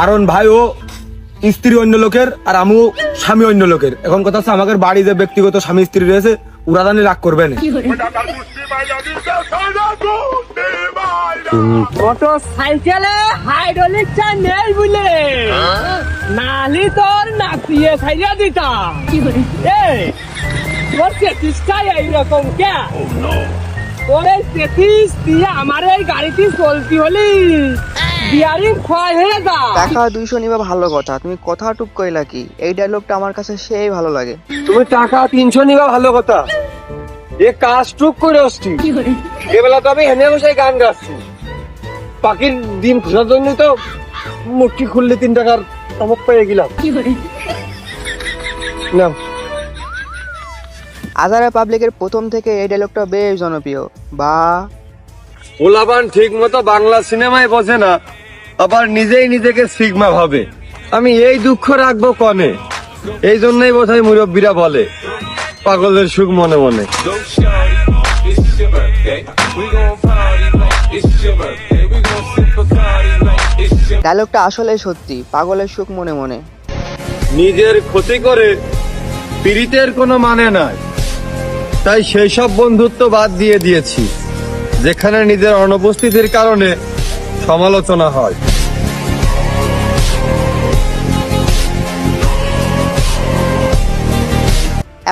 কারণ ভাই ও স্ত্রী অন্য লোকের আর আমিও স্বামী অন্য লোকের। এখন কথা হচ্ছে আমাদের বাড়ি যে ব্যক্তিগত স্বামী স্ত্রী রয়েছে ওরা জানি রাগ করবে না। মোটর সাইকেলে নেই বলে। নালি তোর নাচিয়ে দিতা। এই তোর তেত্রিশটাই এইরকম কে তোর এই তেত্রিশ দিয়ে আমার এই গাড়িটি চলতি হলি। বিয়ারিং ক্ষয় হয়ে যা। টাকা দুইশো নিবা ভালো কথা। তুমি কথা টুক কইলা কি? এই ডায়লগটা আমার কাছে সেই ভালো লাগে। তুমি টাকা তিনশো নিবা ভালো কথা। এ কাজ টুক করে আসছি এবেলা তো আমি হেনে বসে গান গাচ্ছি। পাখির ডিম খোঁজার জন্য তো মুটকি খুললে তিন টাকার চমক পেয়ে গেলাম। না আজারা পাবলিকের প্রথম থেকে এই ডায়লগটা বেশ জনপ্রিয়। বা ওলাবান ঠিক মতো বাংলা সিনেমায় বসে না। আবার নিজেই নিজেকে সিগমা ভাবে। আমি এই দুঃখ রাখব কনে? এই জন্যই বোধহয় মুরব্বীরা বলে পাগলের সুখ মনে মনে। ডায়লগটা আসলে সত্যি পাগলের সুখ মনে মনে। নিজের ক্ষতি করে পীড়িতের কোনো মানে নাই। তাই সেই সব বন্ধুত্ব বাদ দিয়ে দিয়েছি যেখানে নিজের অনুপস্থিতির কারণে সমালোচনা হয়।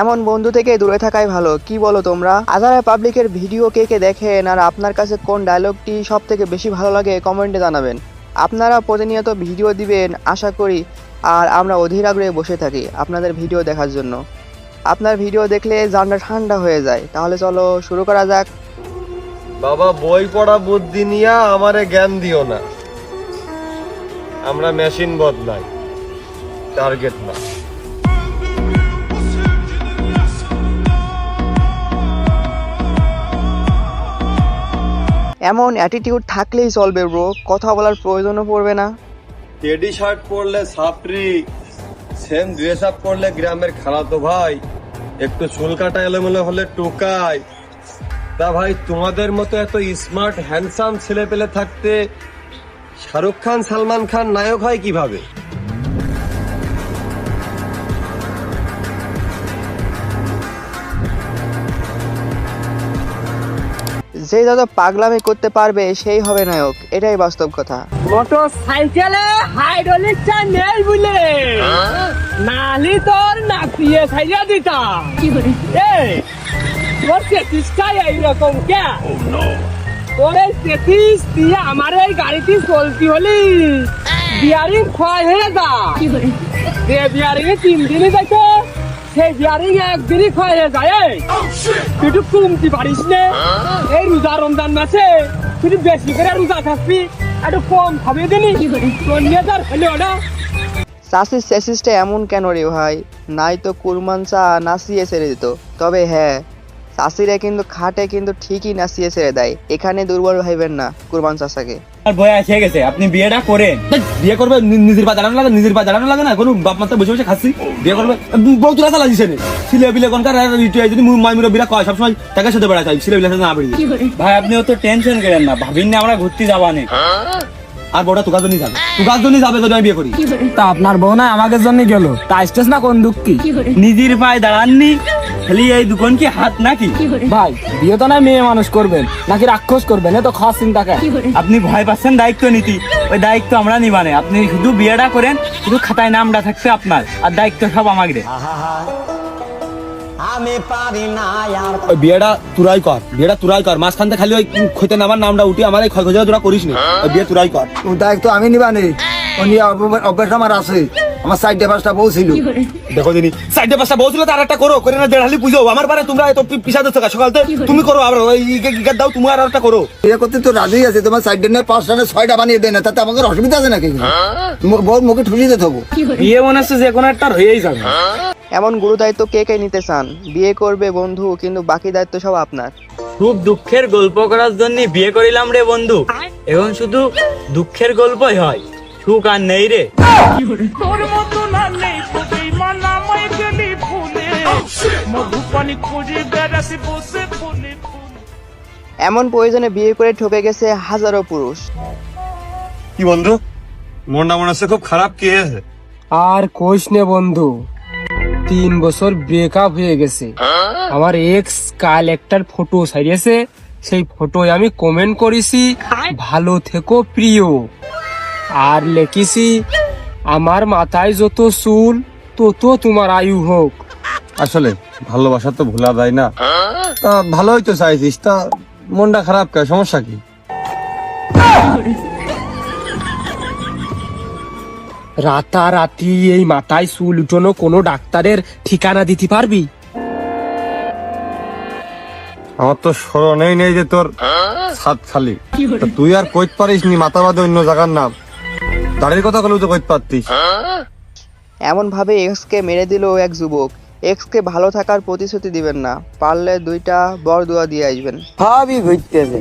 এমন বন্ধু থেকে দূরে থাকাই ভালো। কি বলো তোমরা? আজারা পাবলিকের ভিডিও কে কে দেখেন আর আপনার কাছে কোন ডায়লগটি সব থেকে বেশি ভালো লাগে কমেন্টে জানাবেন। আপনারা প্রতিনিয়ত ভিডিও দিবেন, আশা করি, আর আমরা অধীর আগ্রহে বসে থাকি আপনাদের ভিডিও দেখার জন্য। আপনার ভিডিও দেখলে জানটা ঠান্ডা হয়ে যায়। তাহলে চলো শুরু করা যাক। বাবা, বই পড়া বুদ্ধি নিয়ে আমারে জ্ঞান দিও না। আমরা মেশিন বদলাই। টার্গেট না। এমন অ্যাটিটিউড থাকলেই চলবে ব্রো কথা বলার প্রয়োজনও পড়বে না। টেডি শার্ট পরলে সাপরি সেম ড্রেস আপ পরলে গ্রামের খালাতো ভাই। একটু চুল কাটা এলোমেলো হলে টোকাই। তা ভাই, তোমাদের মতো এত স্মার্ট হ্যান্ডসাম ছেলে পেলে থাকতে শাহরুখ খান, সালমান খান নায়ক হয় কীভাবে? যে যত পাগলামি করতে পারবে সেই হবে নায়ক। এটাই বাস্তব কথা। মোটর সাইকেলে হাইড্রোলিকটা নেই বলে। নালি তোর নাচিয়ে ছাইয়া দিতা। এই তোর তেত্রিশটাই এইরকম কে তোর এই তেত্রিশ দিয়ে আমার এই গাড়িটি চলতি হলি। বিয়ারিং ক্ষয় হয়ে যা। বিয়ারিং এ তিন দিনই যাইতো। সেই বিয়ারিং যায় কমতি পারিস নে। এই রোজা রমজান মাসে তুই বেশি করে রোজা থাকবি, একটু কম খাবে নিয়ে যার হলো না। এমন কেন রে ভাই? নাই তো কুরমান চা নাচিয়ে ছেড়ে দিত। তবে হ্যাঁ চাষিরা কিন্তু খাটে কিন্তু ঠিকই নাচিয়ে ছেড়ে দেয়। এখানে দুর্বল ভাইবেন না কুরবান চাষাকে। আর বয়স হয়ে গেছে। আপনি বিয়েটা করেন। বিয়ে করবে নিজের পা দাঁড়ানো লাগে নিজের পা দাঁড়ানো লাগে না? কোনো বাপ মাত্রা বসে বসে খাচ্ছি। বিয়ে করবে বউ তোরা চালা দিছে ছিলে বিলে কোনকার যদি মাই মুরব্বীরা কয় সবসময় টাকা সাথে বেড়া চাই। ছিলে বিলে না বেরিয়ে ভাই আপনি অত টেনশন করেন না। ভাবিন না আমরা ঘুরতে যাবানে আর বড়টা তোকার জন্য যাবে। তোকার জন্য যাবে যদি আমি বিয়ে করি। তা আপনার বউ না আমাকে জন্য গেল। তা আসতেছ না কোন দুঃখ? কি নিজের পায়ে দাঁড়াননি। খালি এই দোকান কি হাত নাকি? ভাই বিয়ে তো না মেয়ে মানুষ করবেন নাকি রাক্ষস করবেন এ তো খাস চিন্তা কে? আপনি ভয় পাচ্ছেন দায়িত্ব নীতি ওই দায়িত্ব আমরা নিবানে আপনি শুধু বিয়েটা করেন শুধু খাতায় নামটা থাকছে আপনার আর দায়িত্ব সব আমাকে ওই বিয়েটা তুরাই কর বিয়েটা তুরাই কর। মাঝখান থেকে খালি ওই খইতে নামার নামটা উঠি আমার এই ক্ষয় তোরা করিস নি। ওই বিয়ে তুরাই কর। দায়িত্ব আমি নিবা নেই উনি অভ- অভ্যাস আমার আছে। আমার সাইডে পাঁচটা বউ ছিল। দেখো দিনি সাইডে পাঁচটা বলছিল তার একটা করো করে না দেড়হালি পুজো। আমার পারে তোমরা এত পি- পিছা দিচ্ছ সকালতে তুমি করো আবার দাও তুমি আর একটা করো। বিয়ে করতে তো রাজি আছে তোমার সাইডে পাঁচটা না ছয়টা বানিয়ে দেয় না তাতে আমাদের অসুবিধা আছে নাকি? বউর মুখে ঠুলি দিতে হব। বিয়ে মনে হচ্ছে যে কোনো একটা হয়েই যাবে। এমন গুরু দায়িত্ব কে কে নিতে চান? বিয়ে করবে বন্ধু কিন্তু বাকি দায়িত্ব সব আপনার। খুব দুঃখের গল্প করার জন্য বিয়ে করিলাম রে বন্ধু। এখন শুধু দুঃখের গল্পই হয়। সুখ আর নেই রে। তোর মতো না নেই খুবই মানামাই গেলি ফুলে মধুপানি খুঁজে বেড়াতে বসে ফুলে ফুলে এমন প্রয়োজনে বিয়ে করে ঠকে গেছে হাজারো পুরুষ। কি বন্ধু? মনটা মনে হচ্ছে খুব খারাপ কি হয়েছে আর কোষ নে বন্ধু তিন বছর ব্রেকআপ হয়ে গেছে। আমার এক্স কাল একটার ফটো সারিয়েছে সেই ফটোয় আমি কমেন্ট করেছি ভালো থেকো প্রিয়। আর লেখিছি আমার মাথায় যত চুল তত তোমার আয়ু হোক। আসলে ভালোবাসা তো ভোলা যায় না। তা ভালোই তো চাইছিস তা মনটা খারাপ কে সমস্যা কি? রাতারাতি এই মাথায় চুল উঠানো কোনো ডাক্তারের ঠিকানা দিতে পারবি? আমার তো স্মরণেই নেই যে তোর ছাদ খালি। তুই আর কইতে পারিস নি মাথা বাদে অন্য জায়গার নাম? দাঁড়ির কথা বলেও তো কইতে পারতিস এমন ভাবে এক্সকে মেরে দিল এক যুবক। এক্সকে ভালো থাকার প্রতিশ্রুতি দিবেন না। পারলে দুইটা বর দোয়া দিয়ে আসবেন। সবই ঘুরতেছে।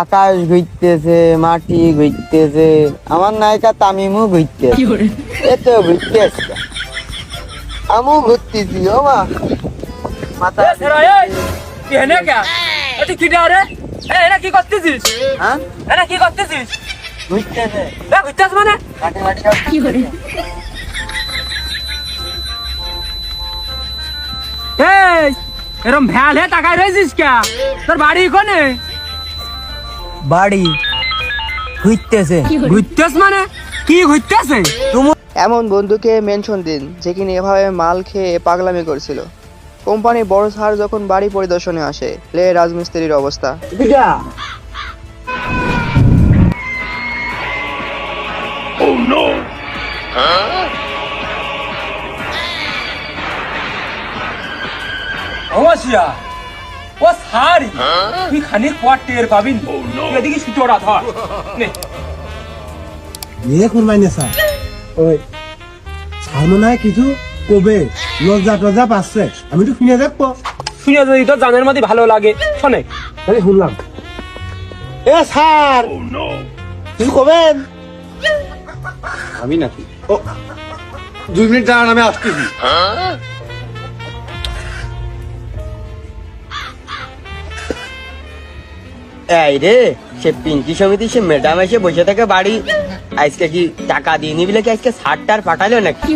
আকাশ ঘুরতেছে মাটি ঘুরতেছে আমার নায়িকা তামিমও ঘুরতেছে। এ তো ঘুরতেছে। আমিও ঘুরতেছি ও মা। মাথা কি? রে এ কি করতেছিস? হ্যাঁ? কি করতেছিস? ঘুরতেছে ঘুরতেছ মানে সব এই এরম ভ্যাল হে টাকায় রয়েছিস কে? তোর বাড়ি কোনে? বাড়ি। ঘুরতেছে। ঘুরতেছ মানে? কি ঘুরতেছে? এমন বন্ধুকে মেনশন দিন যে কিনা এভাবে মাল খেয়ে পাগলামি করছিল। কোম্পানির বড় স্যার যখন বাড়ি পরিদর্শনে আসে লে রাজমিস্ত্রির অবস্থা। বিটা অবশ্যা ও সারি তুই খানিক পর টের পাবি এদিকে সুচোড়া ধর। নে। নিয়ে কোন মাইনে স্যার ওই কিছু? কবে? লজ্জা টজ্জা পাচ্ছে। আমি তো শুনে দেখব শুনে যদি তোর জানের মধ্যে ভালো লাগে শোনে। তাহলে শুনলাম। এ স্যার কিছু কবেন? আমি নাকি? ও দুই মিনিট দাঁড়ান আমি আসতেছি এই রে সে পিঙ্কি সমিতি সে ম্যাডাম এসে বসে থাকে বাড়ি। আজকে কি টাকা দিয়ে নিবিলে কি আজকে ষাট টার পাঠালো নাকি?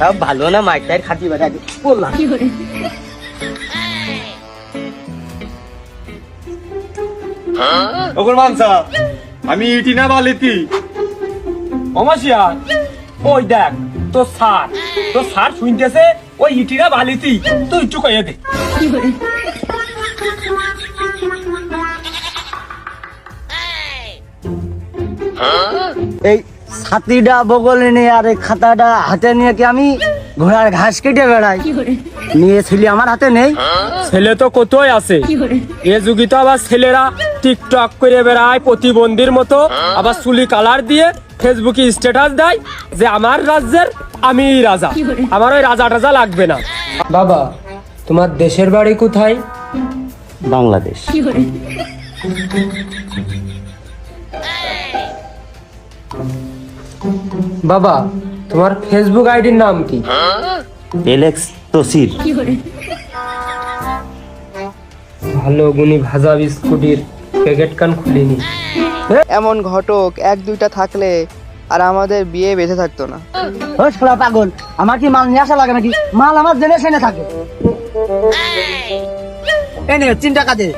সব ভালো না মাইকটার খাতি বেড়া বললাম ওগুর মানসা আমি ইটি না বালিতি। অমাসিয়া ওই দেখ, তোর সার তোর সার শুনতেছে, ওই ইটিরা বালিতি। তুই একটু কয়ে দে। এই ছাতিটা বগলে নিয়ে আর এই খাতাটা হাতে নিয়ে কি আমি ঘোড়ার ঘাস কেটে বেড়ায় নিয়ে ছেলে আমার হাতে নেই। ছেলে তো কতই আছে? এ যুগি তো আবার ছেলেরা টিকটক করে বেড়ায় প্রতিবন্ধীর মতো। আবার চুলি কালার দিয়ে ফেসবুকে স্ট্যাটাস দেয় যে আমার রাজ্যের আমি রাজা। আমার ওই রাজা টাজা লাগবে না। বাবা তোমার দেশের বাড়ি কোথায়? বাংলাদেশ। বাবা তোমার ফেসবুক আইডির নাম কি? এলেক্স তসির। ভালো গুনি ভাজা বিস্কুটির প্যাকেট কান খুলিনি। এমন ঘটক এক দুইটা থাকলে আর আমাদের বিয়ে বেঁধে থাকতো না। ও শালা পাগল আমার কি মাল নিয়ে আসা লাগে নাকি? মাল আমার জেনে শুনে থাকে। এনে তিন টাকা দে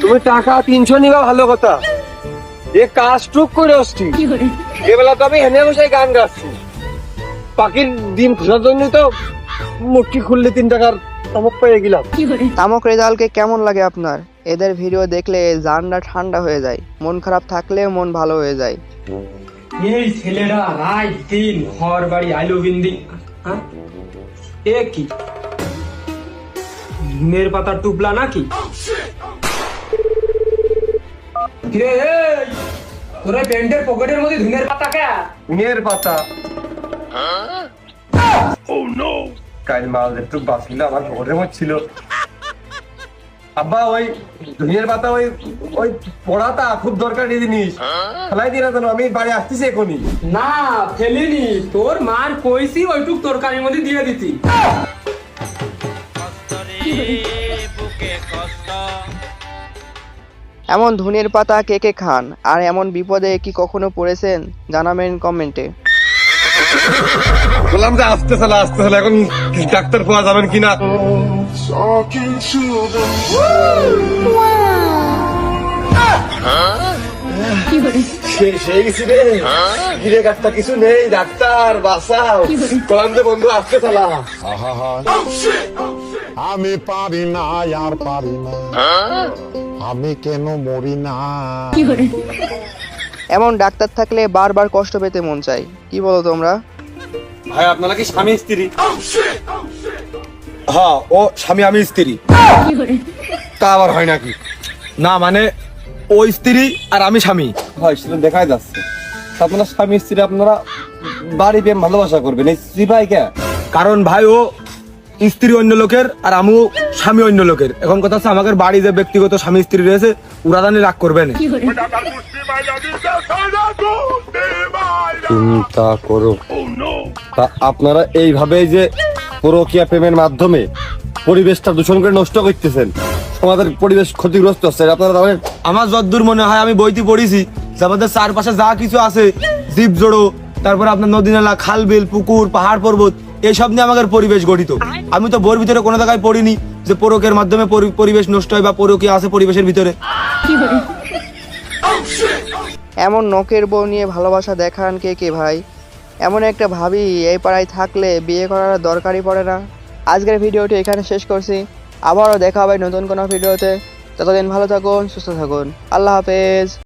তুমি টাকা তিনশো নিবা ভালো কথা। এ কাজ টুক করে আসছি এবেলা তো আমি হেনে বসে গান গাচ্ছি। পাখির ডিম খোঁজার জন্য তো মুটকি খুললে তিন টাকার চমক পেয়ে গেলাম। তামক রেজাল্টকে কেমন লাগে আপনার? এদের ভিডিও দেখলে জানটা ঠান্ডা হয়ে যায় মন খারাপ থাকলে মন ভালো হয়ে যায়। এই ছেলেরা রাত দিন ঘর বাড়ি আলু বিন্দি। হ্যাঁ? এ কি? ধুনের পাতা টুপলা নাকি? কিরে এই, তোর প্যান্টের পকেটের মধ্যে ধুনের পাতা কে? উনের পাতা। কাল মাল একটু বাঁচছিল আমার ঘরে ছিল। আব্বা ওই ধনিয়ার পাতা ওই ওই পড়াটা খুব দরকারি জিনিস। ফেলাই দিয়ে না জানো আমি বাড়ি আসতেছি এখনই। না ফেলিনি। তোর মার কইছি ওইটুক তরকারির মধ্যে দিয়ে দিতি। এমন ধনের পাতা কে কে খান? আর এমন বিপদে কি কখনো পড়েছেন? জানাবেন কমেন্টে। বললাম যে আসতে চালা আসতে চালা এখন ডাক্তার পাওয়া যাবেন কিনা কিছু নেই। ডাক্তার বাসাও বললাম যে বন্ধু আসতে চালা। আমি পারি না আর পারি না। আমি কেন মরি না? এমন ডাক্তার থাকলে বারবার কষ্ট পেতে মন চাই কি বলো তোমরা? ভাই আপনারা কি স্বামী স্ত্রী? হ্যাঁ ও স্বামী আমি স্ত্রী। তা আবার হয় নাকি? না মানে ও স্ত্রী আর আমি স্বামী। হয় সেটা দেখাই যাচ্ছে। আপনারা স্বামী স্ত্রী আপনারা বাড়ি প্রেম ভালোবাসা করবেন। এই স্ত্রী ভাই কে? কারণ ভাই ও স্ত্রী অন্য লোকের আর আমিও স্বামী অন্য লোকের। এখন কথা হচ্ছে আমাদের বাড়ি যে ব্যক্তিগত স্বামী স্ত্রী রয়েছে ওরা জানি রাগ করবে না। চিন্তা করো। তা আপনারা এইভাবে যে পরকীয়া প্রেমের মাধ্যমে পরিবেশটা দূষণ করে নষ্ট করতেছেন আমাদের পরিবেশ ক্ষতিগ্রস্ত হচ্ছে আপনারা আমার যদ্দূর মনে হয় আমি বইতে পড়েছি যে আমাদের চারপাশে যা কিছু আছে জীব জড়ো তারপরে আপনার নদী নালা খাল বিল পুকুর পাহাড় পর্বত এইসব নিয়ে আমাদের পরিবেশ গঠিত। আমি তো বোর ভিতরে কোনো জায়গায় পড়িনি যে পরকের মাধ্যমে পরিবেশ নষ্ট হয় বা পরকীয়া আছে পরিবেশের ভিতরে। এমন নখের বউ নিয়ে ভালোবাসা দেখান কে কে ভাই? এমন একটা ভাবি এই পাড়ায় থাকলে বিয়ে করার দরকারই পড়ে না। আজকের ভিডিওটি এখানে শেষ করছি। আবারও দেখা হবে নতুন কোনো ভিডিওতে। ততদিন ভালো থাকুন, সুস্থ থাকুন। আল্লাহ হাফেজ।